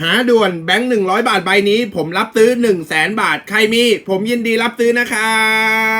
หาด่วนแบงค์หนึ่งร้อยบาทใบนี้ ผมรับซื้อหนึ่งแสนบาท ใครมี ผมยินดีรับซื้อนะครับ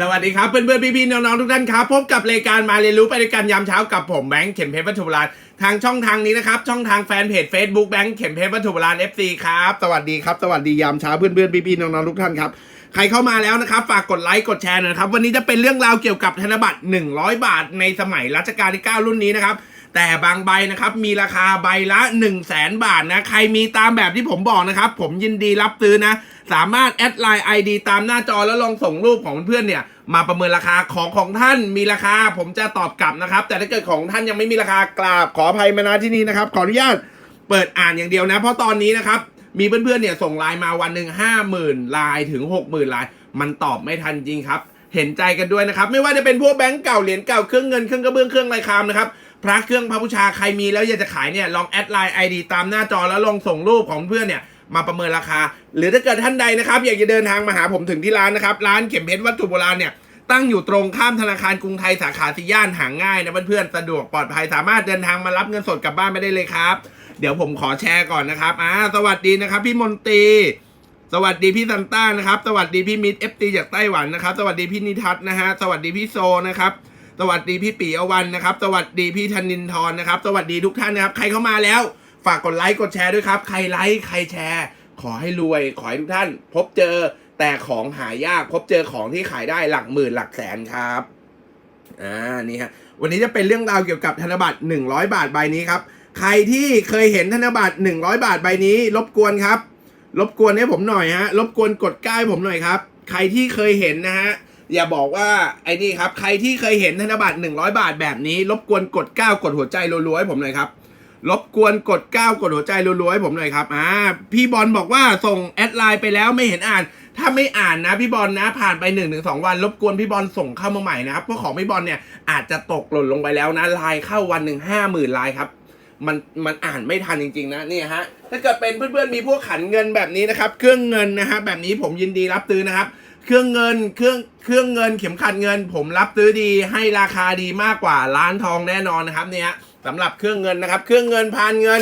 สวัสดีครับเพื่อนๆพี่ๆน้องๆทุกท่านครับพบกับรายการมาเรียนรู้ไปด้วยกันยามเช้ากับผมแบงค์เข็มเพชรวัตถุโบราณทางช่องทางนี้นะครับช่องทางแฟนเพจ Facebook แบงค์เข็มเพชรวัตถุโบราณ FC ครับสวัสดีครับสวัสดียามเช้าเพื่อนๆพี่ๆน้องๆทุกท่านครับใครเข้ามาแล้วนะครับฝากกดไลค์กดแชร์นะครับวันนี้จะเป็นเรื่องราวเกี่ยวกับธนบัตร 100 บาท ในสมัยรัชกาลที่ 9 รุ่นนี้นะครับแต่บางใบนะครับมีราคาใบละ 1 0 0 0 0แสนบาทนะใครมีตามแบบที่ผมบอกนะครับผมยินดีรับซื้อนะ สามารถแอดไลน์ ID ตามหน้าจอแล้วลองส่งรูปของเพื่อนเนี่ยมาประเมินราคาของของท่านมีราคา ผมจะตอบกลับนะครับ แต่ถ้าเกิดของท่านยังไม่มีราคากราบขออภัยมาณที่นี้นะครับ ขออนุญาตเปิดอ่านอย่างเดียวนะ เพราะตอนนี้นะครับมีเพื่อนๆเนี่ยส่งไลน์มาวันหนึ่งห้าหมื่นลายถึงหกหมื่นลายมันตอบไม่ทันจริงครับ เห็นใจกันด้วยนะครับ ไม่ว่าจะเป็นพวกแบงก์เก่าเหรียญเก่าเครื่องเงินเครื่องกระเบื้องเครื่องลายคามนะครับพระเครื่องพระบูชาใครมีแล้วอยากจะขายเนี่ยลองแอดไลน์ไอดีตามหน้าจอแล้วลองส่งรูปของเพื่อนเนี่ย มาประเมินราคา หรือถ้าเกิดท่านใดนะครับ อยากจะเดินทางมาหาผมถึงที่ร้านนะครับ ร้านเข็มเพชรวัตถุโบราณเนี่ยตั้งอยู่ตรงข้ามธนาคารกรุงไทยสาขาสีย่านหาง่ายนะเพื่อนๆสะดวกปลอดภัยสามารถเดินทางมารับเงินสดกลับบ้านไม่ได้เลยครับ เดี๋ยวผมขอแชร์ก่อนนะครับอ่าสวัสดีนะครับ พี่มนตรีสวัสดีพี่ซันต้านะครับ สวัสดีพี่มิตรเอฟตีจากไต้หวันนะครับ สวัสดีพี่นิทัศนะฮะ สวัสดีพี่โซนะครับ สวัสดีพี่ปีอวันนะครับ สวัสดีพี่ธนินทร์นะครับ สวัสดีทุกท่านนะครับ ใครเข้ามาแล้ว ฝากกดไลค์กดแชร์ด้วยครับ ใครไลค์ใครแชร์ ขอให้รวย ขอให้ทุกท่าน พบเจอแต่ของหายากพบเจอของที่ขายได้หลักหมื่นหลักแสนครับอ่านี่ฮะวันนี้จะเป็นเรื่องราวเกี่ยวกับธนบัตร100 บาทใบนี้ครับ ใครที่เคยเห็นธนบัตร100 บาทใบนี้ รบกวนครับ รบกวนให้ผมหน่อยฮะรบกวนกดใกล้ผมหน่อยครับ ใครที่เคยเห็นนะฮะอย่าบอกว่าไอ้นี่ครับ ใครที่เคยเห็นธนบัตร100 บาทแบบนี้ รบกวนกดก้าวกดหัวใจรัวๆให้ผมหน่อยครับ รบกวนกดก้าวกดหัวใจรัวๆให้ผมหน่อยครับอ่าพี่บอลบอกว่าส่งแอดไลน์ไปแล้วไม่เห็นอ่าน ถ้าไม่อ่านนะพี่บอลนะผ่านไป1นถึงสวัน รบกวนพี่บอลส่งเข้ามาใหม่นะครับเพราะของพี่บอลเนี่ยอาจจะตกหล่นลงไปแล้วนะไลน์เข้าวันหนึ่งห้าหมื่นไลน์ครับมันมันอ่านไม่ทันจริง ๆ นะนี่ฮะถ้าเกิดเป็นเพื่อนๆมีพวกขันเงินแบบนี้นะครับ เครื่องเงินนะฮะแบบนี้ผมยินดีรับซื้อนะครับ เครื่องเงินเครื่องเครื่องเงินเข็มขัดเงิน ผมรับซื้อดีให้ราคาดีมากกว่าร้านทองแน่นอนนะครับเนี่ยสำหรับเครื่องเงินนะครับ เครื่องเงินพานเงิน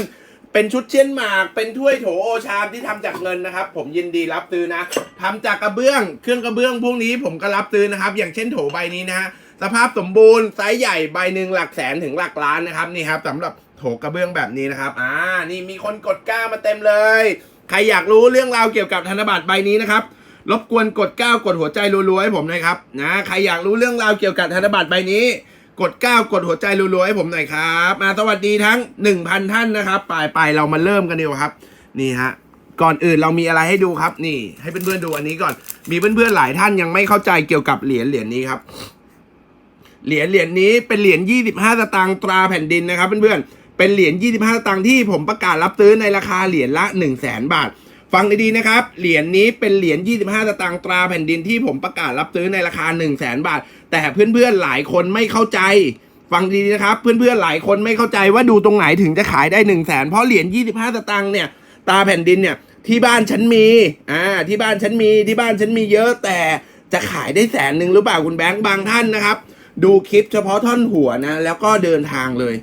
เป็นชุดเช่นหมาก เป็นถ้วยโถโอชามที่ทำจากเงินนะครับ ผมยินดีรับซื้อนะทำจากกระเบื้อง เครื่องกระเบื้องพวกนี้ผมก็รับซื้อนะครับ อย่างเช่นโถใบนี้นะฮะสภาพสมบูรณ์ไซส์ใหญ่ใบหนึ่งหลักแสนถึงหลักล้านนะครับนี่ครับสำหรับโถกระเบื้องแบบนี้นะครับ อ่า นี่มีคนกดกล้ามาเต็มเลย ใครอยากรู้เรื่องราวเกี่ยวกับธนบัตรใบนี้นะครับ รบกวนกดก้าวกดหัวใจรัวๆให้ผมหน่อยครับนะใครอยากรู้เรื่องราวเกี่ยวกับธนบัตรใบนี้ กดก้าวกดหัวใจรัวๆให้ผมหน่อยครับมาสวัสดีทั้ง 1,000 ท่านนะครับไปไปเรามาเริ่มกันดีกว่าครับ นี่ฮะก่อนอื่นเรามีอะไรให้ดูครับ นี่ ให้เพื่อนๆดูอันนี้ก่อน มีเพื่อนๆหลายท่านยังไม่เข้าใจเกี่ยวกับเหรียญเหรียญนี้ครับเหรียญเหรียญนี้เป็นเหรียญ 25 สตางค์ตราแผ่นดินนะครับเพื่อนๆเป็นเหรียญ 25 สตางค์ที่ผมประกาศรับซื้อในราคาเหรียญละ 1 0 0 0 0แสนบาท ฟังดีๆนะครับ เหรียญนี้เป็นเหรียญ 25สตางค์ตราแผ่นดินที่ผมประกาศรับซื้อในราคา 1 0 0 0 0แสนบาท แต่เพื่อนๆหลายคนไม่เข้าใจ ฟังดีๆนะครับ เพื่อนๆหลายคนไม่เข้าใจว่าดูตรงไหนถึงจะขายได้1 0 0 0 0แสนเพราะเหรียญ 25สตางค์เนี่ยตราแผ่นดินเนี่ยที่บ้านฉันมีอ่าที่บ้านฉันมีที่บ้านฉันมีเยอะแต่จะขายได้แสนหนึ่งหรือเปล่าคุณแบงค์บางท่านนะครับ ดูคลิปเฉพาะท่อนหัวนะ แล้วก็เดินทางเลย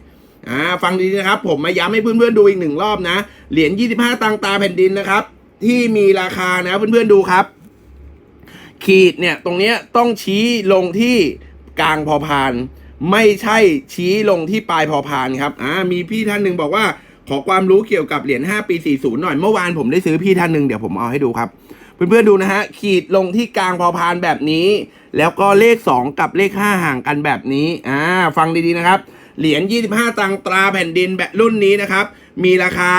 อ่าฟังดีนะครับ ผมมาย้ำให้เพื่อนๆดูอีกหนึ่งรอบนะ เหรียญ25ตังตาแผ่นดินนะครับ ที่มีราคานะเพื่อนๆดูครับ ขีดเนี่ยตรงเนี้ยต้องชี้ลงที่กลางพอพาน ไม่ใช่ชี้ลงที่ปลายพอพานครับอ่ามีพี่ท่านหนึ่งบอกว่าขอความรู้เกี่ยวกับเหรียญ5 ปี 40 หน่อย เมื่อวานผมได้ซื้อพี่ท่านหนึ่งเดี๋ยวผมเอาให้ดูครับ เพื่อนๆดูนะฮะ ขีดลงที่กลางพอพานแบบนี้ แล้วก็เลข 2 กับเลข 5 ห่างกันแบบนี้อ่าฟังดีๆนะครับ เหรียญ 25 ตังตราแผ่นดินแบบรุ่นนี้นะครับ มีราคา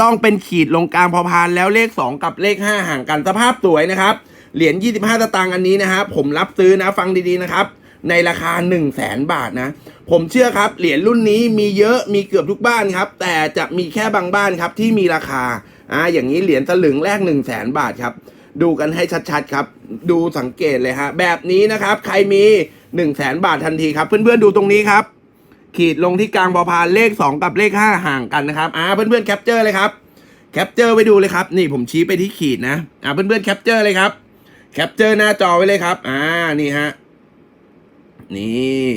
ต้องเป็นขีดลงกลางพอพานแล้วเลข 2 กับเลข 5 ห่างกันสภาพสวยนะครับ เหรียญ 25ตางค์อันนี้นะฮะผมรับซื้อนะฟังดีๆนะครับ ในราคา 1 0 0 0 0แสนบาทนะ ผมเชื่อครับเหรียญรุ่นนี้มีเยอะมีเกือบทุกบ้านครับ แต่จะมีแค่บางบ้านครับที่มีราคาอ่าอย่างนี้เหรียญสลึงแรก 1 0 0 0 0แสนบาทครับดูกันให้ชัดๆครับ ดูสังเกตเลยฮะแบบนี้นะครับ ใครมี 1 0 0 0 0แสนบาททันทีครับ เพื่อนๆดูตรงนี้ครับ ขีดลงที่กลางพอพานเลข 2 กับเลข 5 ห่างกันนะครับอ่าเพื่อนๆแคปเจอร์เลยครับแคปเจอร์ไว้ดูเลยครับ นี่ผมชี้ไปที่ขีดนะอ่าเพื่อนๆแคปเจอร์เลยครับแคปเจอร์หน้าจอไว้เลยครับ อ่านี่ฮะนี่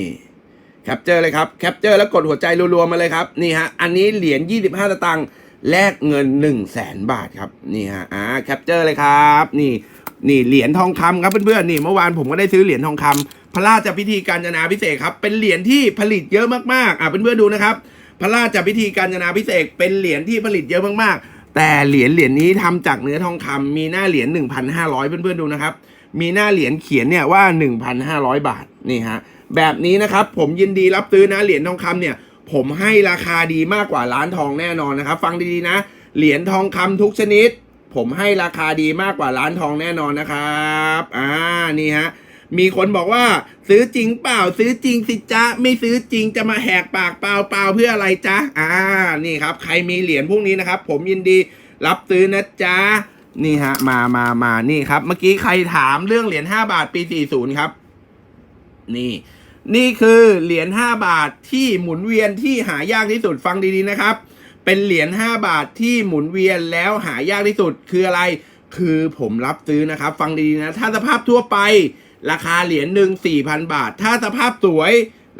แคปเจอร์เลยครับแคปเจอร์แล้วกดหัวใจรัวๆมาเลยครับนี่ฮะอันนี้เหรียญ25สตางค์แลกเงิน 1 0 0 0 0แสนบาทครับนี่ฮะอ่าแคปเจอร์เลยครับ นี่ นี่เหรียญทองคำครับเพื่อนๆนี่เมื่อวานผมก็ได้ซื้อเหรียญทองคำพระราชพิธีการจนาพิเศษครับ เป็นเหรียญที่ผลิตเยอะมากๆอ่าเพื่อนๆดูนะครับ พระราชพิธีการจนาพิเศษเป็นเหรียญที่ผลิตเยอะมากๆ แต่เหรียญเหรียญนี้ทำจากเนื้อทองคำมีหน้าเหรียญ1,500 เพื่อนๆดูนะครับ มีหน้าเหรียญเขียนเนี่ยว่า 1,500 บาทนี่ฮะแบบนี้นะครับผมยินดีรับซื้อนะเหรียญทองคำเนี่ยผมให้ราคาดีมากกว่าร้านทองแน่นอนนะครับ ฟังดีๆนะ เหรียญทองคำทุกชนิด ผมให้ราคาดีมากกว่าร้านทองแน่นอนนะครับ อ่า นี่ฮะ มีคนบอกว่า ซื้อจริงเปล่า ซื้อจริงสิจ๊ะ ไม่ซื้อจริงจะมาแหกปากเปล่าเปล่าเพื่ออะไรจ๊ะ อ่า นี่ครับ ใครมีเหรียญพวกนี้นะครับ ผมยินดีรับซื้อนะจ๊ะ นี่ฮะ มามามานี่ครับ เมื่อกี้ใครถามเรื่องเหรียญ5บาทปี 40 ครับ นี่ นี่คือเหรียญ5บาทที่หมุนเวียนที่หายากที่สุดฟังดีๆนะครับ เป็นเหรียญ5บาทที่หมุนเวียนแล้วหายากที่สุดคืออะไร คือผมรับซื้อนะครับ ฟังดีๆนะ ถ้าสภาพทั่วไป ราคาเหรียญหนึ่งสี่พันบาท ถ้าสภาพสวย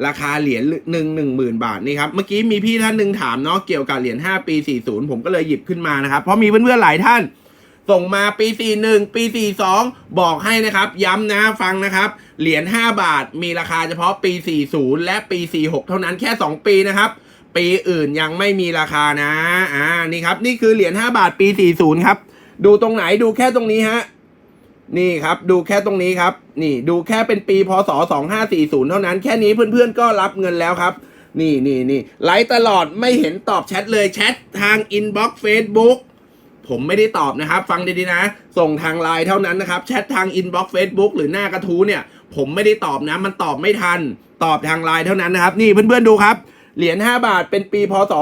ราคาเหรียญหนึ่งหนึ่งหมื่นบาทนี่ครับ เมื่อกี้มีพี่ท่านหนึ่งถามเนาะเกี่ยวกับเหรียญ5ปี 40 ผมก็เลยหยิบขึ้นมานะครับ เพราะมีเพื่อนๆหลายท่าน ส่งมาปี 41 ปี 42 บอกให้นะครับ ย้ำนะฟังนะครับ เหรียญ5บาทมีราคาเฉพาะปี 40 และปี 46 เท่านั้นแค่ 2 ปีนะครับ ปีอื่นยังไม่มีราคานะ อ่า นี่ครับ นี่คือเหรียญ5บาทปี 40 ครับ ดูตรงไหนดูแค่ตรงนี้ฮะ นี่ครับ ดูแค่ตรงนี้ครับ นี่ดูแค่เป็นปีพศ 2540 เท่านั้น แค่นี้เพื่อนๆ ก็รับเงินแล้วครับ นี่นี่นี่ไลฟ์ตลอดไม่เห็นตอบแชทเลยแชททางอินบ็อกซ์เฟซบุ๊กผมไม่ได้ตอบนะครับ ฟังดีๆนะ ส่งทางไลน์เท่านั้นนะครับ แชททางอินบ็อกซ์เฟซบุ๊กหรือหน้ากระทู้เนี่ย ผมไม่ได้ตอบนะ มันตอบไม่ทัน ตอบทางไลน์เท่านั้นนะครับ นี่เพื่อนๆดูครับ เหรียญ5บาทเป็นปีพศ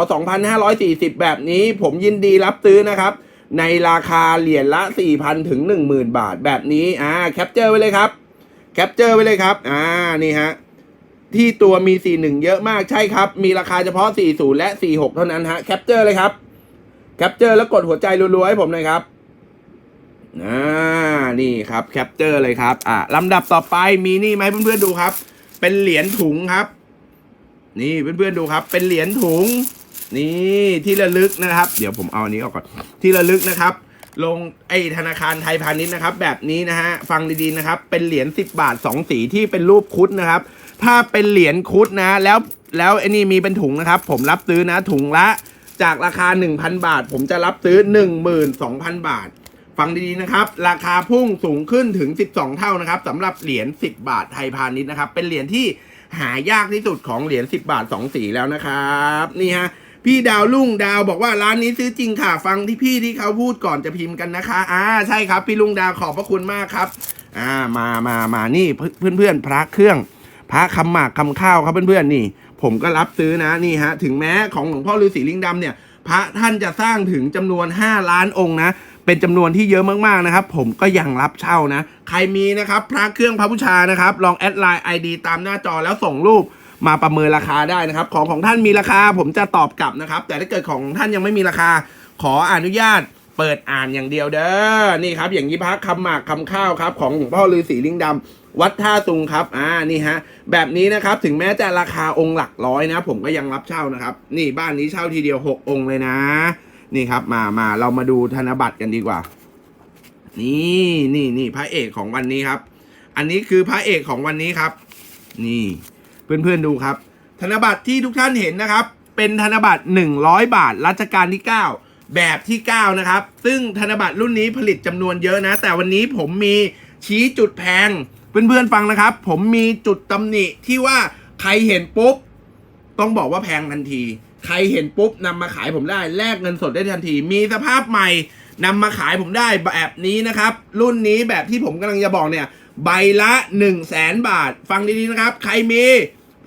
2540 แบบนี้ผมยินดีรับซื้อนะครับ ในราคาเหรียญละ 4,000 ถึง 10,000 บาทแบบนี้อ่าแคปเจอร์ไว้เลยครับแคปเจอร์ไว้เลยครับอ่านี่ฮะที่ตัวมี 41 เยอะมากใช่ครับ มีราคาเฉพาะ 40 และ 46 เท่านั้นฮะแคปเจอร์เลยครับแคปเจอร์แล้วกดหัวใจรัวๆให้ผมหน่อยครับอ่านี่ครับแคปเจอร์เลยครับอ่าลำดับต่อไปมีนี่ไหมเพื่อนๆดูครับ เป็นเหรียญถุงครับ นี่เพื่อนๆดูครับ เป็นเหรียญถุง นี่ที่ระลึกนะครับ เดี๋ยวผมเอาอันนี้ออกก่อนที่ระลึกนะครับ ลงไอธนาคารไทยพาณิชย์นะครับ แบบนี้นะฮะฟังดีๆนะครับ เป็นเหรียญ10 บาท 2 สีที่เป็นรูปคุดนะครับ ถ้าเป็นเหรียญคุดนะ แล้วแล้วไอ้นี่มีเป็นถุงนะครับ ผมรับซื้อนะถุงละจากราคา 1,000 บาท ผมจะรับซื้อ 12,000 บาท ฟังดีๆนะครับ ราคาพุ่งสูงขึ้นถึง 12 เท่านะครับสำหรับเหรียญ10 บาทไทยพาณิชย์นะครับ เป็นเหรียญที่ หายากที่สุดของเหรียญ10 บาท 2 สีแล้วนะครับ นี่ฮะ พี่ดาวรุ่งดาวบอกว่าร้านนี้ซื้อจริงค่ะ ฟังที่พี่ที่เขาพูดก่อนจะพิมพ์กันนะคะ อ่า ใช่ครับ พี่ลุงดาวขอบพระคุณมากครับ อ่า มามามานี่เพื่อนเพื่อนพระเครื่อง พระคำหมากคำข้าวครับเพื่อนๆนี่ ผมก็รับซื้อนะนี่ฮะ ถึงแม้ของหลวงพ่อฤาษีลิงดำเนี่ย พระท่านจะสร้างถึงจำนวน 5 ล้านองค์นะ เป็นจำนวนที่เยอะมากๆนะครับ ผมก็ยังรับเช่านะ ใครมีนะครับพระเครื่องพระบูชานะครับ ลองแอดไลน์ ID ตามหน้าจอแล้วส่งรูปมาประเมินราคาได้นะครับ ของของท่านมีราคาผมจะตอบกลับนะครับ แต่ถ้าเกิดของท่านยังไม่มีราคา ขออนุญาตเปิดอ่านอย่างเดียวเด้อนี่ครับ อย่างนี้พระคำหมากคำข้าวครับ ของหลวงพ่อฤาษีลิงดำวัดท่าตุงครับ อ่านี่ฮะ แบบนี้นะครับถึงแม้จะราคาองค์หลักร้อยนะ ผมก็ยังรับเช่านะครับ นี่บ้านนี้เช่าทีเดียว 6 องค์เลยนะ นี่ครับมามาเรามาดูธนบัตรกันดีกว่า นี่นี่นี่พระเอกของวันนี้ครับ อันนี้คือพระเอกของวันนี้ครับ นี่เพื่อนๆดูครับ ธนบัตรที่ทุกท่านเห็นนะครับ เป็นธนบัตร 100 บาทรัชกาลที่ 9 แบบที่ 9 นะครับ ซึ่งธนบัตรรุ่นนี้ผลิตจำนวนเยอะนะ แต่วันนี้ผมมีชี้จุดแพง เพื่อนๆฟังนะครับ ผมมีจุดตำหนิที่ว่าใครเห็นปุ๊บ ต้องบอกว่าแพงทันที ใครเห็นปุ๊บนำมาขายผมได้แลกเงินสดได้ทันที มีสภาพใหม่นำมาขายผมได้แบบนี้นะครับ รุ่นนี้แบบที่ผมกำลังจะบอกเนี่ย ใบละ1 0 0 0 0แสนบาท ฟังดีๆนะครับ ใครมี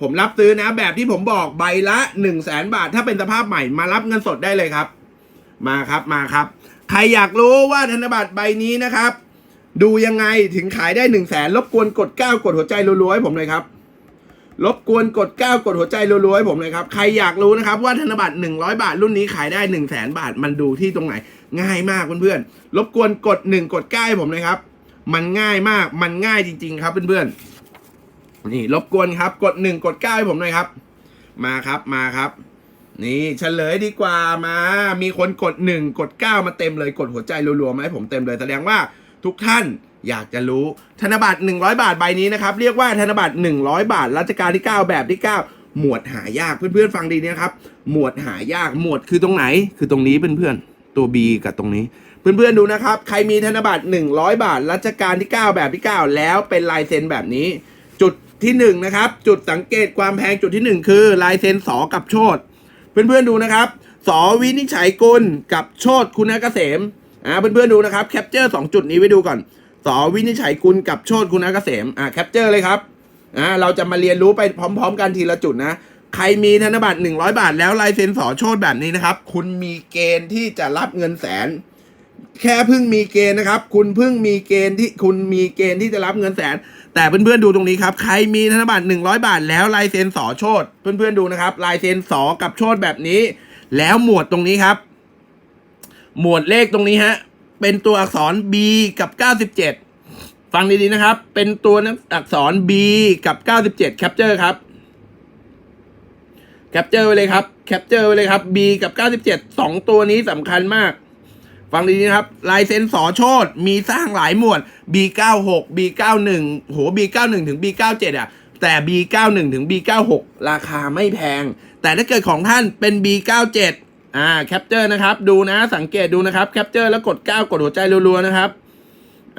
ผมรับซื้อนะ แบบที่ผมบอกใบละ1 0 0 0 0แสนบาท ถ้าเป็นสภาพใหม่มารับเงินสดได้เลยครับ มาครับมาครับ ใครอยากรู้ว่าธนบัตรใบนี้นะครับ ดูยังไงถึงขายได้1นึ่งแสนรบกวนกด9กดหัวใจรัวๆให้ผมเลยครับ รบกวนกด 9 กดหัวใจรัวๆให้ผมเลยครับ ใครอยากรู้นะครับว่าธนบัตร 100 บาท รุ่นนี้ขายได้ 1 0 0 0 0แสนบาท มันดูที่ตรงไหน ง่ายมากเพื่อนๆ รบกวนกด 1 กด9ให้ผมเลยครับ มันง่ายมาก มันง่ายจริง ๆ ครับเพื่อนๆ นี่รบกวนครับ กด 1 กด9ให้ผมเลยครับ มาครับ มาครับ นี่เฉลยดีกว่ามา มีคนกด 1 กด 9 มาเต็มเลย กดหัวใจรัวๆมาให้ผมเต็มเลย แสดงว่าทุกท่าน อยากจะรู้ธนบัตร 100 บาทใบนี้นะครับ เรียกว่าธนบัตร 100 บาทรัชกาลที่ 9 แบบที่ 9 หมวดหายากเพื่อนๆฟังดีนะครับ หมวดหายากหมวดคือตรงไหน คือตรงนี้เพื่อนๆตัว B กับตรงนี้ เพื่อนๆดูนะครับ ใครมีธนบัตร 100 บาทรัชกาลที่ 9 แบบที่ 9 แล้วเป็นลายเซ็นแบบนี้ จุดที่1นะครับจุดสังเกตความแพงจุดที่ 1 คือลายเซ็นสอกับโชดเพื่อนๆดูนะครับสอวินิจฉัยกุลกับโชดคุณเกษมอ่าเพื่อนๆดูนะครับแคปเจอร์สองจุดนี้ไว้ดูก่อน สอวินิจฉัยกุลกับโชดคุณเกษมอ่าแคปเจอร์เลยครับอ่าเราจะมาเรียนรู้ไปพร้อม ๆ กันทีละจุดนะ ใครมีธนบัตร100 บาท แล้วลายเซ็นสอโชดแบบนี้นะครับ คุณมีเกณฑ์ที่จะรับเงินแสน แค่เพิ่งมีเกณฑ์นะครับ คุณเพิ่งมีเกณฑ์ที่คุณมีเกณฑ์ที่จะรับเงินแสน แต่เพื่อนๆดูตรงนี้ครับ ใครมีธนบัตร100 บาท แล้วลายเซ็นสอโชดเพื่อนๆดูนะครับลายเซ็นสอกับโชดแบบนี้ แล้วหมวดตรงนี้ครับ หมวดเลขตรงนี้ฮะ เป็นตัวอักษร B กับ 97 ฟังดีๆนะครับ เป็นตัวอักษร B กับ 97แคปเจอร์ครับแคปเจอร์ไว้เลยครับแคปเจอร์ไว้เลยครับ B กับ 97สองตัวนี้สำคัญมาก ฟังดีๆนะครับลายเซ็นสอโชดมีสร้างหลายหมวด B96 B91 โห B91 ถึง B97 อะแต่ B91 ถึง B96 ราคาไม่แพง แต่ถ้าเกิดของท่านเป็น B97 อ่าแคปเจอร์นะครับ ดูนะสังเกตดูนะครับแคปเจอร์แล้วกด 9 กดหัวใจรัวๆนะครับ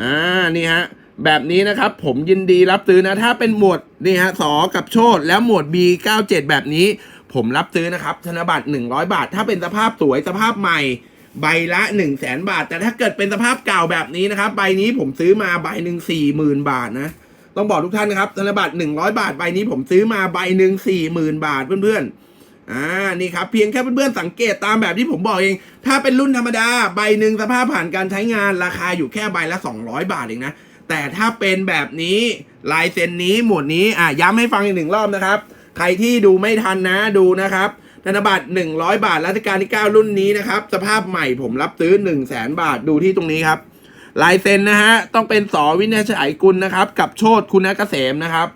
อ่านี่ฮะแบบนี้นะครับ ผมยินดีรับซื้อนะ ถ้าเป็นหมวดนี่ฮะสอกับโชดแล้วหมวด B97 แบบนี้ ผมรับซื้อนะครับธนบัตร100 บาท ถ้าเป็นสภาพสวยสภาพใหม่ใบละ 1 0 0 0 0แสนบาท แต่ถ้าเกิดเป็นสภาพเก่าแบบนี้นะครับ ใบนี้ผมซื้อมาใบหนึ่งสี่หมื่นบาทนะ ต้องบอกทุกท่านนะครับธนบัตร100 บาท ใบนี้ผมซื้อมาใบหนึ่งสี่หมื่นบาทเพื่อนๆ อ่านี่ครับเพียงแค่เพื่อนๆสังเกตตามแบบที่ผมบอกเอง ถ้าเป็นรุ่นธรรมดาใบหนึ่งสภาพผ่านการใช้งานราคาอยู่แค่ใบละ 200 บาทเองนะ แต่ถ้าเป็นแบบนี้ลายเซ็นนี้หมวดนี้อะย้ำให้ฟังอีกหนึ่งรอบนะครับ ใครที่ดูไม่ทันนะดูนะครับธนบัตร100 บาทรัชกาลที่ 9 รุ่นนี้นะครับ สภาพใหม่ผมรับซื้อ 1 0 0 0 0แสนบาทดูที่ตรงนี้ครับลายเซ็นนะฮะต้องเป็นสอวินิจฉัยกุลนะครับ กับโชดคุณเกษมนะครับ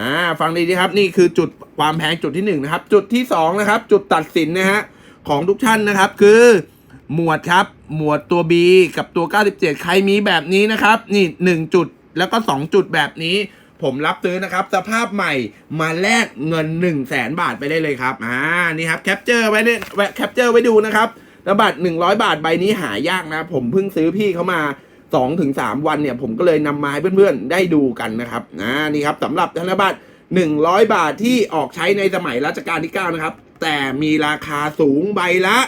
อ่าฟังดีๆครับนี่คือจุดความแพงจุดที่1นะครับจุดที่2นะครับจุดตัดสินนะฮะของทุกท่านนะครับคือหมวดครับหมวดตัว B กับตัว 97 ใครมีแบบนี้นะครับนี่1จุดแล้วก็ 2 จุดแบบนี้ ผมรับซื้อนะครับ สภาพใหม่มาแลกเงิน 1 0 0 0 0แสนบาทไปได้เลยครับอ่านี่ครับแคปเจอร์ไว้เนี่ยแคปเจอร์ไว้ดูนะครับแล้วบัตร100 บาทใบนี้หายากนะ ผมเพิ่งซื้อพี่เขามา 2-3ถึง3วันเนี่ยผมก็เลยนำมาให้เพื่อนๆได้ดูกันนะครับอ่านี่ครับสำหรับธนบัตร100บาทที่ออกใช้ในสมัยรัชกาลที่9นะครับ แต่มีราคาสูงใบละ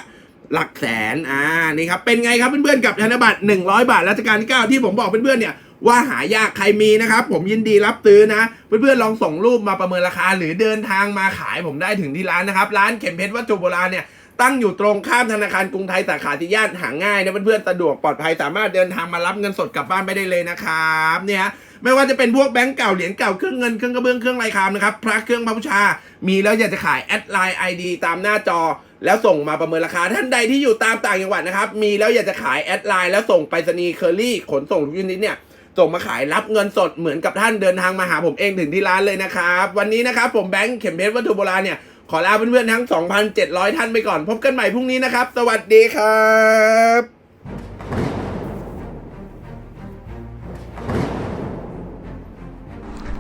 หลักแสน อ่า นี่ครับ เป็นไงครับเพื่อนๆ กับธนบัตร 100 บาทรัชกาลที่ 9 ที่ผมบอกเพื่อนๆ เนี่ย ว่าหายากใครมีนะครับ ผมยินดีรับซื้อนะ เพื่อนๆ ลองส่งรูปมาประเมินราคา หรือเดินทางมาขายผมได้ถึงที่ร้านนะครับ ร้านเข็มเพชรวัตถุโบราณเนี่ย ตั้งอยู่ตรงข้ามธนาคารกรุงไทยสาขาที่ย่านหาง่ายนะเพื่อนๆสะดวกปลอดภัยสามารถเดินทางมารับเงินสดกลับบ้านไปได้เลยนะครับเนี่ยไม่ว่าจะเป็นพวกแบงก์เก่าเหรียญเก่าเครื่องเงินเครื่องกระเบื้องเครื่องลายคามนะครับพระเครื่องพระบูชา มีแล้วอยากจะขายแอดไลน์ไอดีตามหน้าจอ แล้วส่งมาประเมินราคาท่านใดที่อยู่ตามต่างจังหวัดนะครับมีแล้วอยากจะขายแอดไลน์แล้วส่งไปรษณีย์เคอรี่ขนส่งทุกชนิดเนี่ยส่งมาขายรับเงินสดเหมือนกับท่านเดินทางมาหาผมเองถึงที่ร้านเลยนะครับ วันนี้นะครับผมแบงค์เข็มเพชรวัตถุโบราณเนี่ย ขอลาเพื่อนๆทั้ง 2,700 ท่านไปก่อน พบกันใหม่พรุ่งนี้นะครับ สวัสดีครับ